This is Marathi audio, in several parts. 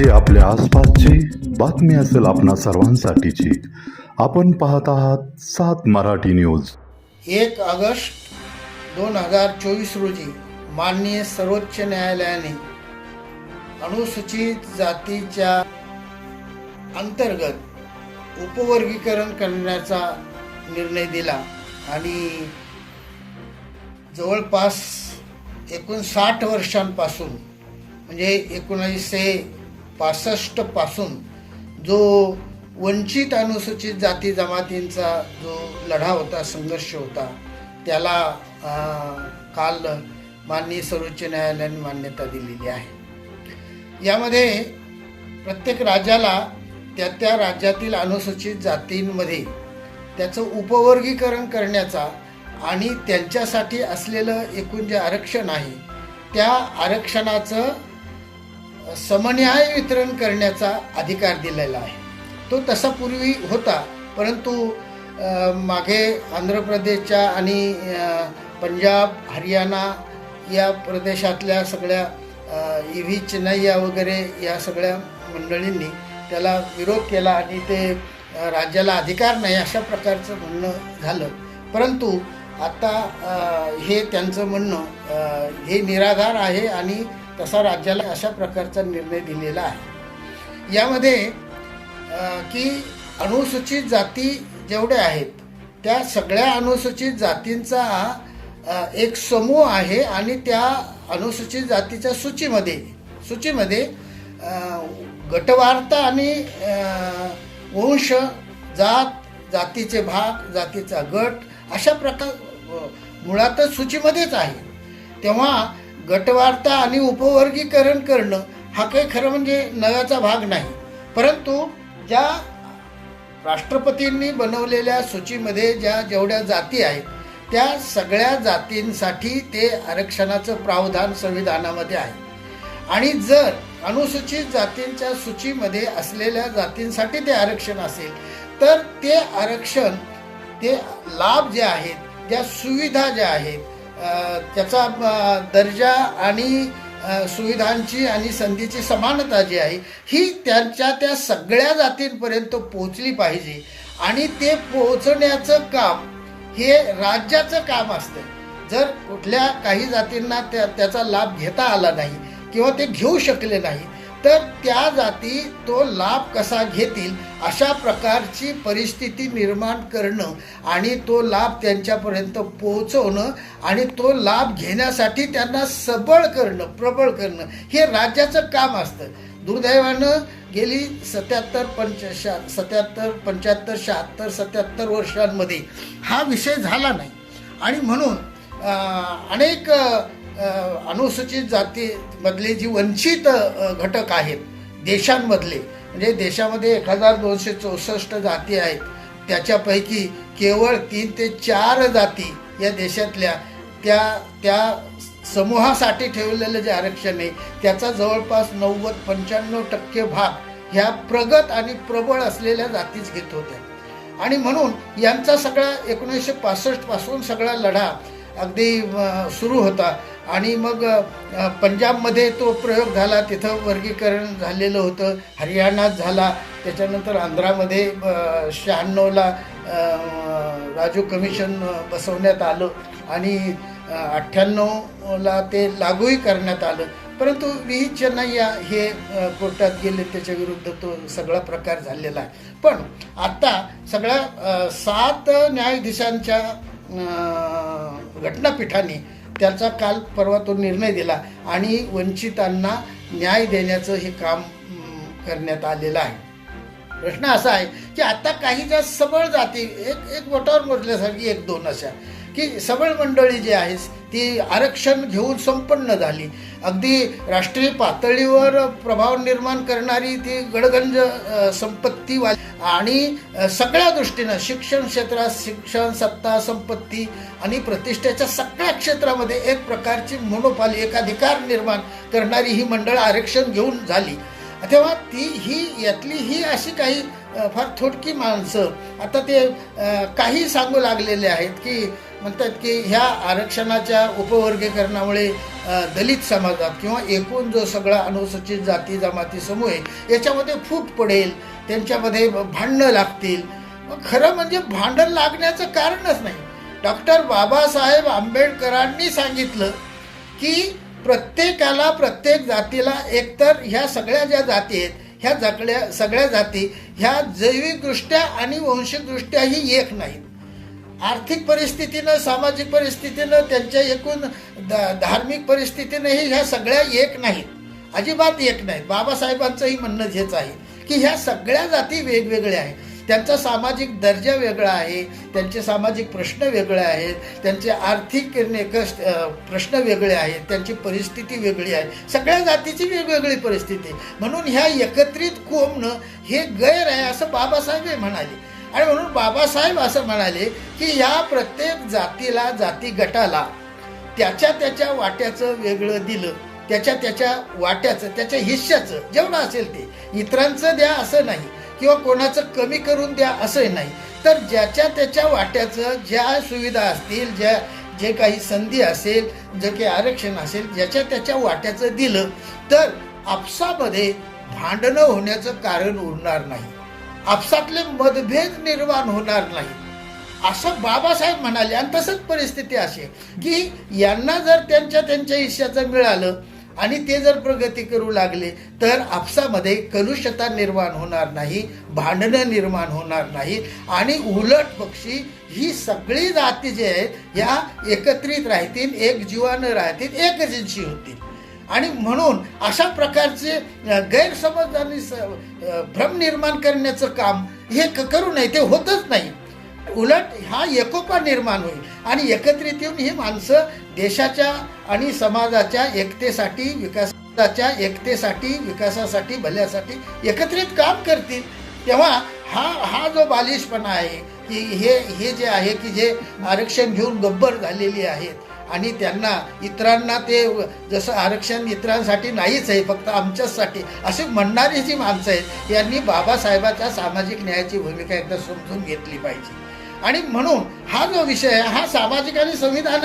जे आपल्या आसपासची बातमी असेल आपणा सर्वांसाठीची. आपण पाहत आहात सात मराठी न्यूज. एक ऑगस्ट दोन हजार चोवीस रोजी माननीय सर्वोच्च न्यायालयाने अनुसूचित जातीच्या अंतर्गत उपवर्गीकरण करण्याचा निर्णय दिला आणि जवळपास एकूण साठ वर्षांपासून म्हणजे एकोणीसशे पासष्टपासून जो वंचित अनुसूचित जाती जमातींचा जो लढा होता संघर्ष होता त्याला काल माननीय सर्वोच्च न्यायालयाने मान्यता दिलेली आहे. यामध्ये प्रत्येक राज्याला त्या त्या राज्यातील अनुसूचित जातींमध्ये त्याचं उपवर्गीकरण करण्याचा आणि त्यांच्यासाठी असलेलं एकूण जे आरक्षण आहे त्या आरक्षणाचं समन्याय वितरण करण्याचा अधिकार दिलेला आहे. तो तसा पूर्वी होता परंतु मागे आंध्र प्रदेशच्या आणि पंजाब हरियाणा या प्रदेशातल्या सगळ्या ई व्ही चेन्नैया वगैरे या सगळ्या मंडळींनी त्याला विरोध केला आणि ते राज्याला अधिकार नाही अशा प्रकारचं म्हणणं झालं. परंतु आता हे त्यांचं म्हणणं हे निराधार आहे आणि तसा राज्याला अशा प्रकारचा निर्णय दिलेला आहे. यामध्ये की अनुसूचित जाती जेवढ्या आहेत त्या सगळ्या अनुसूचित जातींचा एक समूह आहे आणि त्या अनुसूचित जातीच्या सूचीमध्ये सूचीमध्ये गटवार्ता आणि वंश जात जातीचे भाग जातीचा गट अशा प्रकार मुळातच सूचीमध्येच आहे. तेव्हा गटवार्ता आणि उपवर्गीकरण करणं हा काही खरं म्हणजे नव्याचा भाग नाही. परंतु ज्या राष्ट्रपतींनी बनवलेल्या सूचीमध्ये ज्या जेवढ्या जाती आहेत त्या सगळ्या जातींसाठी ते आरक्षणाचं प्रावधान संविधानामध्ये आहे. आणि जर अनुसूचित जातींच्या सूचीमध्ये असलेल्या जातींसाठी ते आरक्षण असेल तर ते आरक्षण ते लाभ जे आहेत ज्या सुविधा ज्या आहेत त्याचा दर्जा आणि सुविधांची आणि संधीची समानता जी आहे ही त्यांच्या त्या सगळ्या जातींपर्यंत पोहोचली पाहिजे. आणि ते पोहोचण्याचं काम हे राज्याचं काम असतं. जर कुठल्या काही जातींना त्या त्याचा लाभ घेता आला नाही किंवा ते घेऊ शकले नाही तर त्या जाती तो लाभ कसा घेतील अशा प्रकारची परिस्थिती निर्माण करणं आणि तो लाभ त्यांच्यापर्यंत पोहोचवणं आणि तो लाभ घेण्यासाठी त्यांना सबळ करणं प्रबळ करणं हे राज्याचं काम असतं. दुर्दैवानं गेली सत्याहत्तर पंच शा सत्याहत्तर पंच्याहत्तर शहात्तर सत्याहत्तर वर्षांमध्ये हा विषय झाला नाही. आणि म्हणून अनेक अनुसूचित जातीमधले जी वंचित घटक आहेत देशांमधले म्हणजे देशामध्ये एक हजार दोनशे चौसष्ट जाती आहेत त्याच्यापैकी केवळ तीन ते चार जाती या देशातल्या त्या त्या समूहासाठी ठेवलेलं जे आरक्षण आहे त्याचा जवळपास नव्वद पंच्याण्णव टक्के भाग ह्या प्रगत आणि प्रबळ असलेल्या जातीच घेत होत्या. आणि म्हणून यांचा सगळा एकोणीसशे पासष्टपासून सगळा लढा अगदी सुरू होता. आणि मग पंजाबमध्ये तो प्रयोग झाला तिथं वर्गीकरण झालेलं होतं हरियाणात झाला त्याच्यानंतर आंध्रामध्ये शहाण्णवला राजू कमिशन बसवण्यात आलं आणि अठ्ठ्याण्णवला ते लागूही करण्यात आलं. परंतु विहित चेन्नय्या हे कोर्टात गेले त्याच्या विरुद्ध तो सगळा प्रकार झालेला आहे. पण आता सगळ्या सात न्यायाधीशांच्या घटनापीठाने त्याचा काल परवा तो निर्णय दिला आणि वंचितांना न्याय देण्याचं हे काम करण्यात आलेलं आहे. प्रश्न असा आहे की आता काही ज्या सबळ जाती एक एक बोटावर मोजल्यासारखी एक दोन अशा की सबळ मंडळी जी आहेत ती आरक्षण घेऊन संपन्न झाली. अगदी राष्ट्रीय पातळीवर प्रभाव निर्माण करणारी ती गडगंज संपत्ती आणि सगळ्या दृष्टीनं शिक्षण क्षेत्रात शिक्षण सत्ता संपत्ती आणि प्रतिष्ठेच्या सगळ्या क्षेत्रामध्ये एक प्रकारची मोनोपाली एकाधिकार निर्माण करणारी ही मंडळ आरक्षण घेऊन झाली. तेव्हा ती ही यातली ही अशी काही फार थोडकी माणसं आता ते काही सांगू लागलेले आहेत की म्हणतात की ह्या आरक्षणाच्या उपवर्गीकरणामुळे दलित समाजात किंवा एकूण जो सगळा अनुसूचित जाती जमाती समूह आहे याच्यामध्ये फूट पडेल त्यांच्यामध्ये भांडणं लागतील. खरं म्हणजे भांडण लागण्याचं कारणच नाही. डॉक्टर बाबासाहेब आंबेडकरांनी सांगितलं की प्रत्येकाला प्रत्येक जातीला एकतर ह्या सगळ्या ज्या जाती आहेत ह्या जगल्या सगळ्या जाती ह्या जैविकदृष्ट्या आणि वंशिकदृष्ट्याही एक नाहीत. आर्थिक परिस्थितीनं सामाजिक परिस्थितीनं त्यांच्या एकूण धार्मिक परिस्थितीनंही ह्या सगळ्या एक नाहीत. अजिबात एक नाहीत. बाबासाहेबांचंही म्हणणं हेच आहे की ह्या सगळ्या जाती वेगवेगळ्या आहेत. त्यांचा सामाजिक दर्जा वेगळा आहे त्यांचे सामाजिक प्रश्न वेगळे आहेत त्यांचे आर्थिक निकष प्रश्न वेगळे आहेत त्यांची परिस्थिती वेगळी आहे. सगळ्या जातीची वेगवेगळी परिस्थिती आहे. म्हणून ह्या एकत्रित कोंबणं हे गैर आहे असं बाबासाहेब म्हणाले. आणि म्हणून बाबासाहेब असं म्हणाले की या प्रत्येक जातीला जाती गटाला त्याच्या त्याच्या वाट्याचं वेगळं दिलं त्याच्या त्याच्या वाट्याचं त्याच्या हिश्श्याचं जेवढं असेल ते. इतरांचं द्या असं नाही किंवा कोणाचं कमी करून द्या असं नाही. तर ज्याच्या त्याच्या वाट्याचं ज्या सुविधा असतील ज्या जे काही संधी असेल जे काही आरक्षण असेल ज्याच्या त्याच्या वाट्याचं दिलं तर आपसामध्ये भांडणं होण्याचं कारण उरणार नाही. आपसातले मतभेद निर्माण होणार नाही. असं बाबासाहेब म्हणाले. आणि तसंच परिस्थिती अशी की यांना जर त्यांच्या त्यांच्या हिश्याचं मिळालं आणि ते जर प्रगती करू लागले तर आपसामध्ये कलुषता निर्माण होणार नाही भांडणं निर्माण होणार नाही आणि उलट पक्षी ही सगळी जाती जे आहेत ह्या एकत्रित राहतील एक जीवानं राहतील एकजिनशी होतील. आणि म्हणून अशा प्रकारचे गैरसमज आणि भ्रम निर्माण करण्याचं काम हे करू नये ते होतच नाही. उलट हा एकोपा निर्माण होईल. आणि एकत्रित येऊन ही माणसं देशाच्या आणि समाजाच्या एकतेसाठी विकासाच्या एकतेसाठी विकासासाठी भल्यासाठी एकत्रित काम करतील. तेव्हा हा हा जो बालिशपणा आहे की हे हे जे आहे की जे आरक्षण घेऊन गब्बर झालेली आहेत आणि त्यांना इतरांना ते जसं आरक्षण इतरांसाठी नाहीच आहे फक्त आमच्याचसाठी. असे म्हणणारी जी माणसं आहेत यांनी बाबासाहेबाच्या सामाजिक न्यायाची भूमिका एकदा समजून घेतली पाहिजे. आणि म्हणून हा जो विषय आहे हा सामाजिक आणि संविधान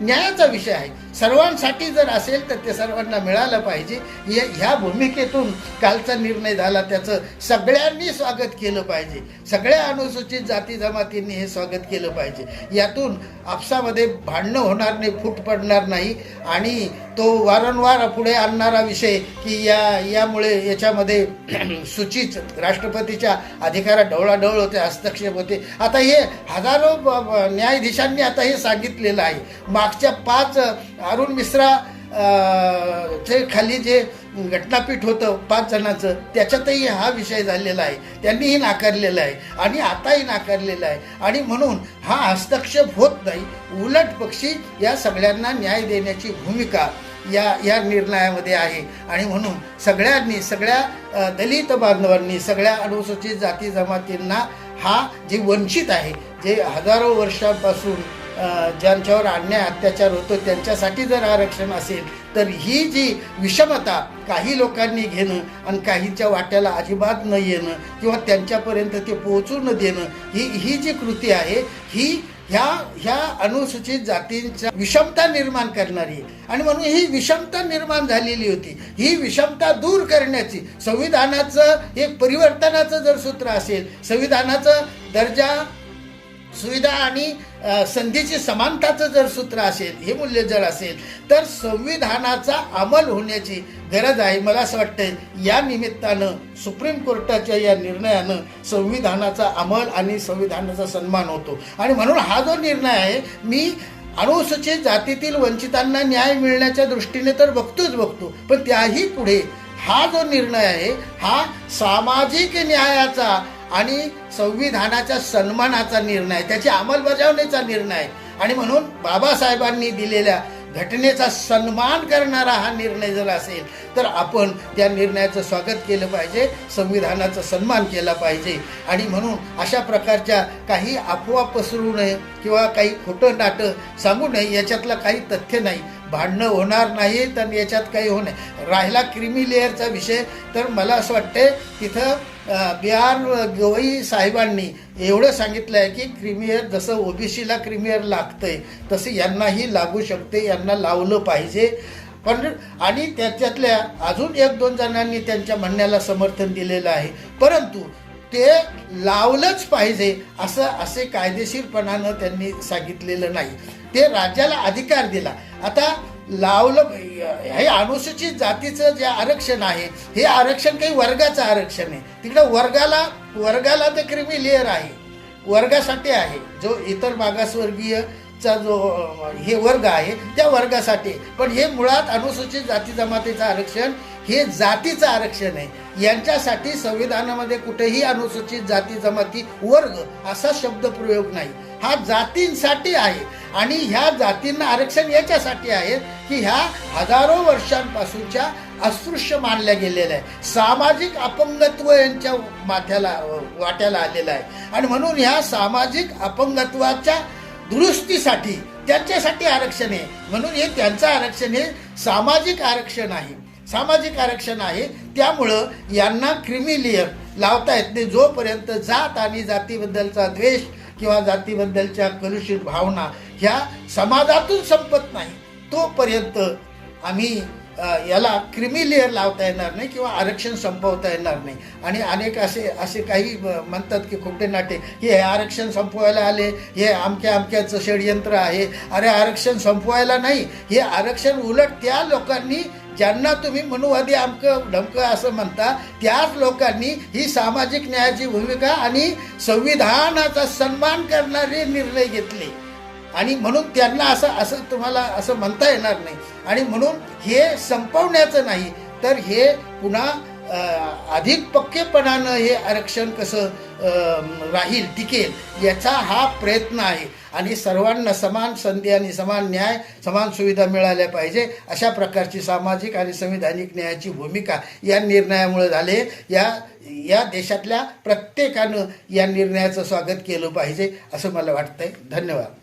न्यायाचा विषय आहे. सर्वांसाठी जर असेल तर ते सर्वांना मिळालं पाहिजे. या ह्या भूमिकेतून कालचा निर्णय झाला त्याचं सगळ्यांनी स्वागत केलं पाहिजे. सगळ्या अनुसूचित जाती जमातींनी हे स्वागत केलं पाहिजे. यातून आपसामध्ये भांडणं होणार नाही फूट पडणार नाही आणि तो वारंवार पुढे आणणारा विषय की या यामुळे याच्यामध्ये सूचित राष्ट्रपतीच्या अधिकारात ढवळाढवळ होते हस्तक्षेप होते. आता हे हजारो न्यायाधीशांनी आता हे सांगितलेलं आहे. मागच्या पाच अरुण मिश्रा चे खाली जे घटनापीठ होतं पाच जणांचं त्याच्यातही हा विषय झालेला आहे. त्यांनीही नाकारलेला आहे आणि आताही नाकारलेला आहे. आणि म्हणून हा हस्तक्षेप होत नाही. उलट पक्षी या सगळ्यांना न्याय देण्याची भूमिका या या निर्णयामध्ये आहे. आणि म्हणून सगळ्यांनी सगळ्या दलित बांधवांनी सगळ्या अनुसूचित जाती जमातींना हा जे वंचित आहे जे हजारो वर्षांपासून ज्यांच्यावर अन्याय अत्याचार होतो त्यांच्यासाठी जर आरक्षण असेल तर ही जी विषमता काही लोकांनी घेणं आणि काहींच्या वाट्याला अजिबात न येणं किंवा त्यांच्यापर्यंत ते पोहोचू न देणं ही ही जी कृती आहे ही ह्या ह्या अनुसूचित जातींच्या विषमता निर्माण करणारी आहे. आणि म्हणून ही विषमता निर्माण झालेली होती ही विषमता दूर करण्याची संविधानाचं एक परिवर्तनाचं जर सूत्र असेल संविधानाचं दर्जा सुविधा आणि संधीची समानताचं जर सूत्र असेल हे मूल्य जर असेल तर संविधानाचा अंमल होण्याची गरज आहे. मला असं वाटतं या निमित्तानं सुप्रीम कोर्टाच्या या निर्णयानं संविधानाचा अंमल आणि संविधानाचा सन्मान होतो. आणि म्हणून हा जो निर्णय आहे मी अनुसूचित जातीतील वंचितांना न्याय मिळण्याच्या दृष्टीने तर बघतोच बघतो पण त्याही पुढे हा जो निर्णय आहे हा सामाजिक न्यायाचा आणि संविधानाच्या सन्मानाचा निर्णय त्याची अंमलबजावणीचा निर्णय. आणि म्हणून बाबासाहेबांनी दिलेल्या घटनेचा सन्मान करणारा हा निर्णय जर असेल तर आपण त्या निर्णयाचं स्वागत केलं पाहिजे संविधानाचा सन्मान केला पाहिजे. आणि म्हणून अशा प्रकारच्या काही अफवा पसरू नये किंवा काही खोटं नाटं सांगू नये याच्यातलं काही तथ्य नाही. भांडणं होणार नाहीत आणि याच्यात काही होणे राहिला क्रिमी लेअरचा विषय तर मला असं वाटते तिथं बिहार बी आर गवई साहेबांनी एवढं सांगितलं आहे की क्रिमियर जसं ओबीसीला क्रिमियर लागतंय तसं यांनाही लागू शकते यांना लावलं पाहिजे. पण आणि त्याच्यातल्या अजून एक दोन जणांनी त्यांच्या म्हणण्याला समर्थन दिलेलं आहे. परंतु ते लावलंच पाहिजे असं असे कायदेशीरपणानं त्यांनी सांगितलेलं नाही. ते राज्याला अधिकार दिला. आता लावलं हे अनुसूचित जातीचं जे आरक्षण आहे हे आरक्षण काही वर्गाचं आरक्षण आहे. तिकडं वर्गाला वर्गाला ते क्रिमी लेअर आहे. वर्गासाठी आहे. जो इतर मागासवर्गीय चा जो हे वर्ग आहे त्या वर्गासाठी. पण हे मुळात अनुसूचित जाती जमातीचं आरक्षण हे जातीचं आरक्षण आहे. यांच्यासाठी संविधानामध्ये कुठेही अनुसूचित जाती जमाती वर्ग असा शब्दप्रयोग नाही. हा जातींसाठी आहे. आणि ह्या जातींना आरक्षण याच्यासाठी आहे की ह्या हजारो वर्षांपासूनच्या अस्पृश्य मानल्या गेलेल्या आहे. सामाजिक अपंगत्व यांच्या माथ्याला वाट्याला आलेलं आहे. आणि म्हणून ह्या सामाजिक अपंगत्वाच्या दुरुस्तीसाठी त्यांच्यासाठी आरक्षण आहे. म्हणून हे त्यांचं आरक्षण हे सामाजिक आरक्षण आहे. सामाजिक आरक्षण आहे. त्यामुळं यांना क्रिमिलियर लावता येत नाही. जोपर्यंत जात आणि जातीबद्दलचा द्वेष किंवा जातीबद्दलच्या कलुषित भावना ह्या समाजातून संपत नाही तोपर्यंत आम्ही याला क्रिमी लेअर लावता येणार नाही किंवा आरक्षण संपवता येणार नाही. आणि अनेक असे असे काही म्हणतात की खोटे नाटे की हे आरक्षण संपवायला आले हे अमक्या अमक्याचं षडयंत्र आहे. अरे आरक्षण संपवायला नाही. हे आरक्षण उलट त्या लोकांनी ज्यांना तुम्ही मनुवादी अमकं ढमकं असं म्हणता त्याच लोकांनी ही सामाजिक न्यायाची भूमिका आणि संविधानाचा सन्मान करणारे निर्णय घेतले. आणि म्हणून त्यांना असं असं तुम्हाला असं म्हणता येणार नाही. आणि म्हणून हे संपवण्याचं नाही तर हे पुन्हा अधिक पक्केपणानं हे आरक्षण कसं राहील टिकेल याचा हा प्रयत्न आहे. आणि सर्वांना समान संधी आणि समान न्याय समान सुविधा मिळाल्या पाहिजे अशा प्रकारची सामाजिक आणि संविधानिक न्यायाची भूमिका या निर्णयामुळे झाले. या या देशातल्या प्रत्येकानं या निर्णयाचं स्वागत केलं पाहिजे असं मला वाटतंय. धन्यवाद.